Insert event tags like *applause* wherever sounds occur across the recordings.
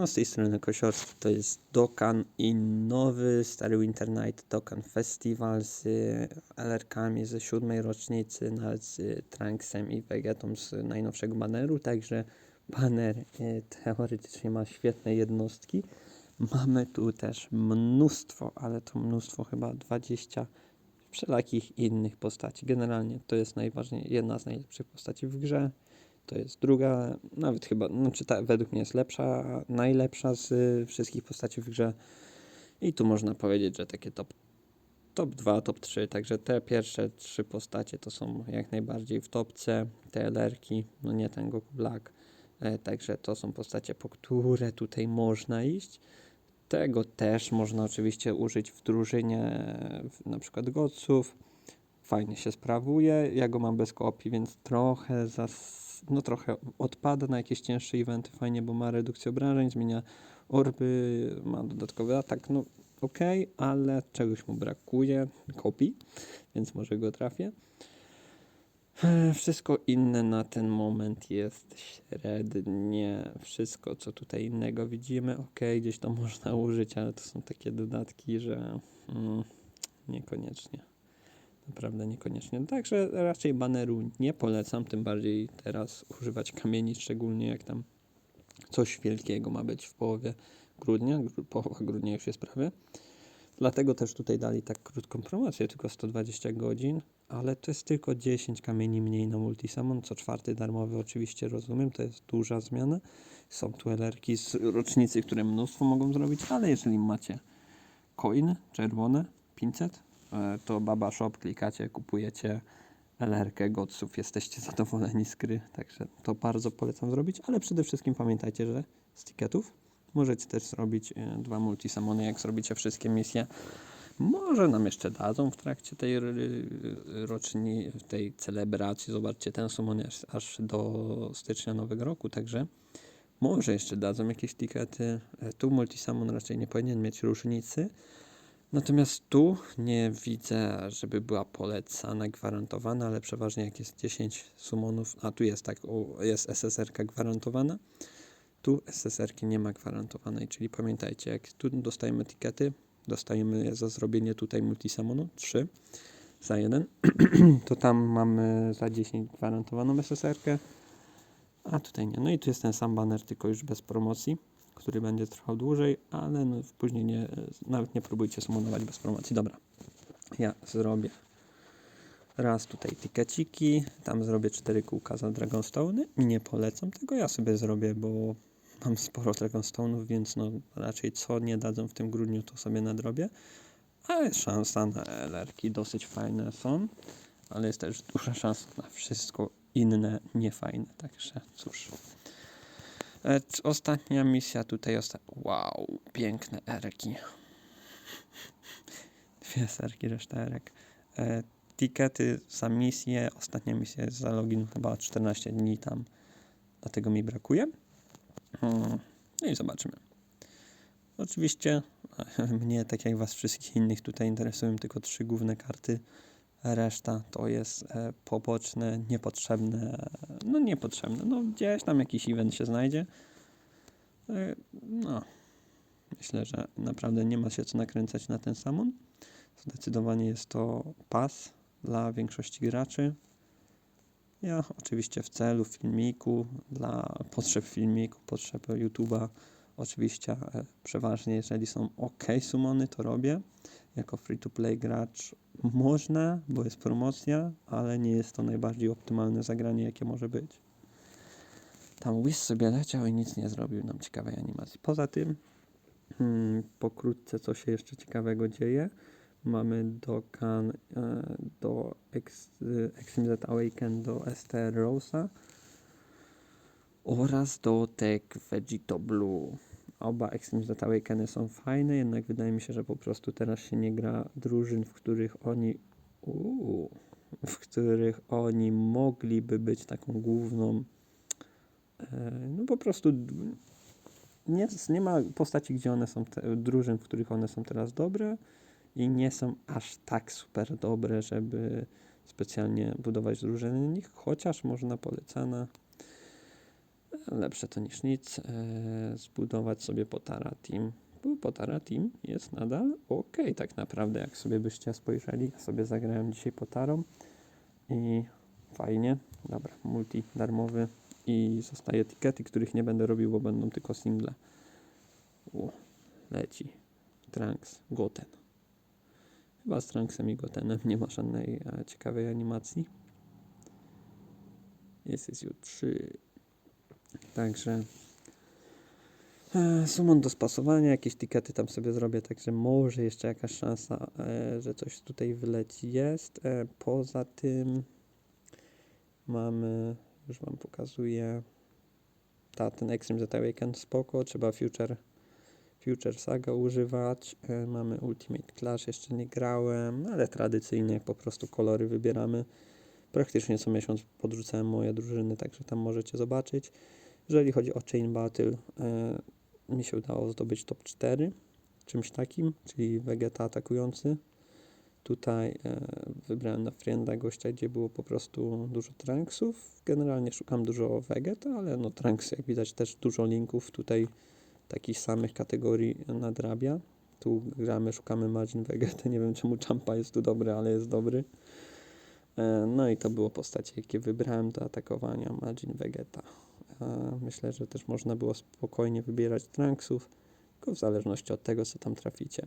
Siemano, z tej strony Kosiorski, to jest Dokan i nowy stary Winter Night Dokan Festival z LR-kami ze siódmej rocznicy, nawet z Trunksem i Vegetą z najnowszego baneru, także baner e, teoretycznie ma świetne jednostki. Mamy tu też mnóstwo, ale to mnóstwo chyba 20 wszelakich innych postaci. Generalnie to jest najważniejsza, jedna z najlepszych postaci w grze. To jest druga, nawet chyba, znaczy ta według mnie jest lepsza, najlepsza z y, wszystkich postaci w grze. I tu można powiedzieć, że takie top, top 2, top 3, także te pierwsze trzy postacie to są jak najbardziej w topce, te LR-ki, no nie ten Goku Black, e, także to są postacie, po które tutaj można iść. Tego też można oczywiście użyć w drużynie, na przykład Godsów. Fajnie się sprawuje. Ja go mam bez kopii, więc trochę zas no trochę odpada na jakieś cięższe eventy, fajnie, bo ma redukcję obrażeń, zmienia orby, ma dodatkowy atak, no ok, ale czegoś mu brakuje, kopii, więc może go trafię. E, wszystko inne na ten moment jest średnie. Wszystko, co tutaj innego widzimy, ok, gdzieś to *laughs* można użyć, ale to są takie dodatki, że mm, niekoniecznie. Naprawdę niekoniecznie. Także raczej baneru nie polecam, tym bardziej teraz używać kamieni, szczególnie jak tam coś wielkiego ma być w połowie grudnia. Połowa grudnia już jest prawie. Dlatego też tutaj dali tak krótką promocję, tylko 120 godzin, ale to jest tylko 10 kamieni mniej na Multisamon, co czwarty darmowy oczywiście rozumiem, to jest duża zmiana. Są tu LR-ki z rocznicy, które mnóstwo mogą zrobić, ale jeżeli macie coin czerwone, 500, E, to Baba Shop, klikacie, kupujecie LR-kę Godsów, jesteście zadowoleni z gry, także to bardzo polecam zrobić, ale przede wszystkim pamiętajcie, że z ticketów możecie też zrobić e, dwa multisamony, jak zrobicie wszystkie misje. Może nam jeszcze dadzą w trakcie tej roczni, tej celebracji. Zobaczcie, ten summon jest aż do stycznia nowego roku, także może jeszcze dadzą jakieś tikety. E, tu multisamon raczej nie powinien mieć różnicy, Natomiast tu nie widzę, żeby była polecana, gwarantowana, ale przeważnie jak jest 10 summonów, a tu jest tak, jest SSR-ka gwarantowana, tu SSR-ki nie ma gwarantowanej, czyli pamiętajcie, jak tu dostajemy etykiety, dostajemy za zrobienie tutaj multisamonu 3 za 1, *clears throat* to tam mamy za 10 gwarantowaną SSR-kę, a tutaj nie. No i tu jest ten sam banner, tylko już bez promocji który będzie trwał dłużej, ale no, później nie, nawet nie próbujcie sumulować bez promocji. Dobra, ja zrobię raz tutaj tikeciki, tam zrobię cztery kółka za Dragonstone. Nie polecam tego, ja sobie zrobię, bo mam sporo Dragonstone'ów, więc no raczej co nie dadzą w tym grudniu, to sobie nadrobię. A jest szansa na LR-ki, dosyć fajne są, ale jest też duża szansa na wszystko inne niefajne, także cóż. E, ostatnia misja tutaj. Osta wow, piękne erki. *laughs* Dwie serki, reszta erek. E, tikety za misję. Ostatnia misja jest za login chyba 14 dni tam. Dlatego mi brakuje. Hmm. No i zobaczymy. Oczywiście *laughs* mnie, tak jak was wszystkich innych tutaj interesują tylko trzy główne karty. Reszta to jest e, poboczne, niepotrzebne, no niepotrzebne, no gdzieś tam jakiś event się znajdzie. E, no, myślę, że naprawdę nie ma się co nakręcać na ten samon. Zdecydowanie jest to pas dla większości graczy. Ja oczywiście w celu filmiku, dla potrzeb filmiku, potrzeb YouTube'a, oczywiście e, przeważnie jeżeli są ok sumony, to robię. Jako free-to-play gracz można, bo jest promocja, ale nie jest to najbardziej optymalne zagranie, jakie może być. Tam Wiz sobie leciał i nic nie zrobił nam ciekawej animacji. Poza tym, hmm, pokrótce co się jeszcze ciekawego dzieje. Mamy do kan, e, do Extreme Awaken do STR Rosa oraz do Tech Vegito Blue. Oba Extreme Z Awakeny są fajne, jednak wydaje mi się, że po prostu teraz się nie gra drużyn, w których oni uu, w których oni mogliby być taką główną e, no po prostu nie, nie ma postaci, gdzie one są te, drużyn, w których one są teraz dobre i nie są aż tak super dobre, żeby specjalnie budować drużyny nich, chociaż można polecana lepsze to niż nic. E, zbudować sobie Potara Team. Bo Potara Team jest nadal ok, tak naprawdę, jak sobie byście spojrzeli. Ja sobie zagrałem dzisiaj Potarą i fajnie. Dobra, multi darmowy i zostaje etykiety, których nie będę robił, bo będą tylko single. U, leci. Trunks, Goten. Chyba z Trunksem i Gotenem nie ma żadnej e, ciekawej animacji. Jest jest już 3. Także e, sumon do spasowania, jakieś tikety tam sobie zrobię, także może jeszcze jakaś szansa, e, że coś tutaj wyleci jest. E, poza tym mamy, już wam pokazuję, ta, ten Extreme Z Awaken spoko, trzeba Future, Future Saga używać. Mamy Ultimate Clash, jeszcze nie grałem, ale tradycyjnie po prostu kolory wybieramy. Praktycznie co miesiąc podrzucałem moje drużyny, także tam możecie zobaczyć. Jeżeli chodzi o Chain Battle, e, mi się udało zdobyć top 4, czymś takim, czyli Vegeta atakujący. Tutaj e, wybrałem na Frienda gościa, gdzie było po prostu dużo Trunksów. Generalnie szukam dużo Vegeta, ale no Trunks jak widać też dużo linków tutaj takich samych kategorii nadrabia. Tu gramy, szukamy Majin Vegeta, nie wiem czemu Champa jest tu dobry, ale jest dobry. E, No i to było postacie, jakie wybrałem do atakowania Majin Vegeta. Myślę, że też można było spokojnie wybierać Trunksów, tylko w zależności od tego, co tam traficie.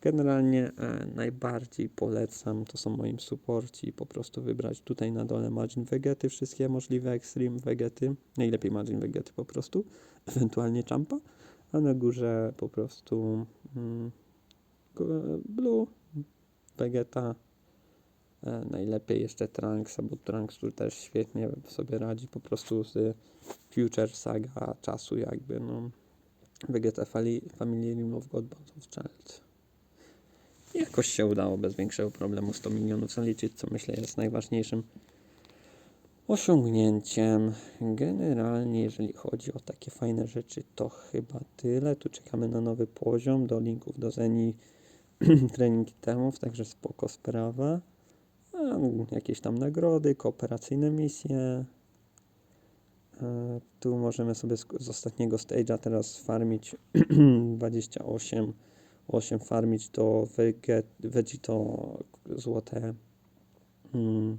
Generalnie e, najbardziej polecam, to są moim supporci, po prostu wybrać tutaj na dole Majin Vegety, wszystkie możliwe Extreme Vegety, najlepiej Majin Vegety po prostu, *laughs* ewentualnie Champa, a na górze po prostu mm, Blue, Vegeta, najlepiej jeszcze Trunksa, bo Trunks też świetnie sobie radzi po prostu z Future Saga czasu jakby, no. Vegeta Fali- Familiarium of God, Bound of Child. Jakoś się udało bez większego problemu 100 milionów zaliczyć, co myślę jest najważniejszym osiągnięciem. Generalnie, jeżeli chodzi o takie fajne rzeczy, to chyba tyle. Tu czekamy na nowy poziom, do linków do Zeni *clears throat* trening temów, także spoko sprawa. Jakieś tam nagrody, kooperacyjne misje. E, Tu możemy sobie z, ostatniego stage'a teraz farmić *clears throat* 28 8 farmić to Vegito złote mm,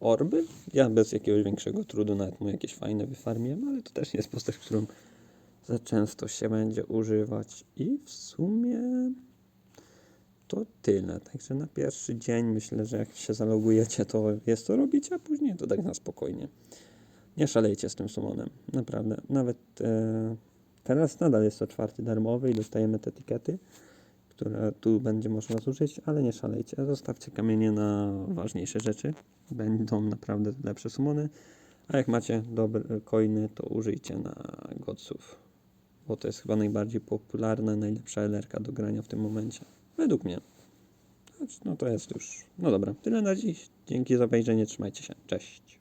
orby. Ja bez jakiegoś większego trudu nawet mu jakieś fajne wyfarmiłem, ale to też jest postać, którą za często się będzie używać. I w sumie to tyle. Także na pierwszy dzień myślę, że jak się zalogujecie, to jest to robić, a później to tak na spokojnie. Nie szalejcie z tym summonem. Naprawdę. Nawet e, teraz nadal jest to czwarty darmowy i dostajemy te etykiety, które tu będzie można zużyć, ale nie szalejcie. Zostawcie kamienie na ważniejsze rzeczy. Będą naprawdę lepsze summony. A jak macie dobre coiny, to użyjcie na godsów. Bo to jest chyba najbardziej popularna, najlepsza LRK do grania w tym momencie. Według mnie. Znaczy, No to jest już. No dobra, tyle na dziś. Dzięki za obejrzenie, trzymajcie się. Cześć.